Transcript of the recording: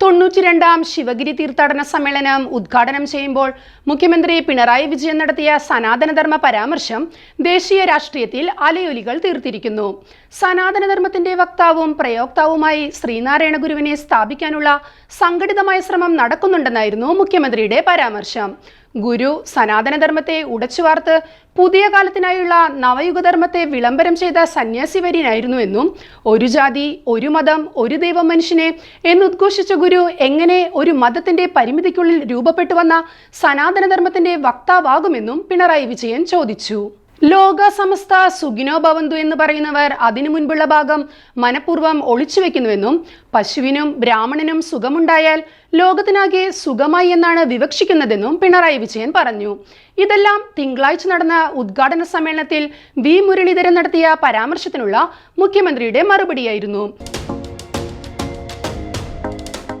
തൊണ്ണൂറ്റിരണ്ടാം ശിവഗിരി തീർത്ഥാടന സമ്മേളനം ഉദ്ഘാടനം ചെയ്യുമ്പോൾ മുഖ്യമന്ത്രി പിണറായി വിജയൻ നടത്തിയ സനാതനധർമ്മ പരാമർശം ദേശീയ രാഷ്ട്രീയത്തിൽ അലയൊലികൾ തീർത്തിരിക്കുന്നു. സനാതനധർമ്മത്തിന്റെ വക്താവും പ്രയോക്താവുമായി ശ്രീനാരായണ ഗുരുവിനെ സ്ഥാപിക്കാനുള്ള സംഘടിതമായ ശ്രമം നടക്കുന്നുണ്ടെന്നായിരുന്നു മുഖ്യമന്ത്രിയുടെ പരാമർശം. ഗുരു സനാതനധർമ്മത്തെ ഉടച്ചുവാർത്ത് പുതിയ കാലത്തിനായുള്ള നവയുഗധർമ്മത്തെ വിളംബരം ചെയ്ത സന്യാസി വര്യനായിരുന്നുവെന്നും ഒരു ജാതി ഒരു മതം ഒരു ദൈവം മനുഷ്യനെ എന്നുദ്ഘോഷിച്ച ഗുരു എങ്ങനെ ഒരു മതത്തിന്റെ പരിമിതിക്കുള്ളിൽ രൂപപ്പെട്ടു വന്ന സനാതനധർമ്മത്തിന്റെ വക്താവാകുമെന്നും പിണറായി വിജയൻ ചോദിച്ചു. ലോക സമസ്ത സുഖിനോ ഭവന്തു എന്ന് പറയുന്നവർ അതിനു മുൻപുള്ള ഭാഗം മനഃപൂർവം ഒളിച്ചു വെക്കുന്നുവെന്നും പശുവിനും ബ്രാഹ്മണനും സുഖമുണ്ടായാൽ ലോകത്തിനാകെ സുഖമായി എന്നാണ് വിവക്ഷിക്കുന്നതെന്നും പിണറായി വിജയൻ പറഞ്ഞു. ഇതെല്ലാം തിങ്കളാഴ്ച നടന്ന ഉദ്ഘാടന സമ്മേളനത്തിൽ വി മുരളീധരൻ നടത്തിയ പരാമർശത്തിനുള്ള മുഖ്യമന്ത്രിയുടെ മറുപടിയായിരുന്നു.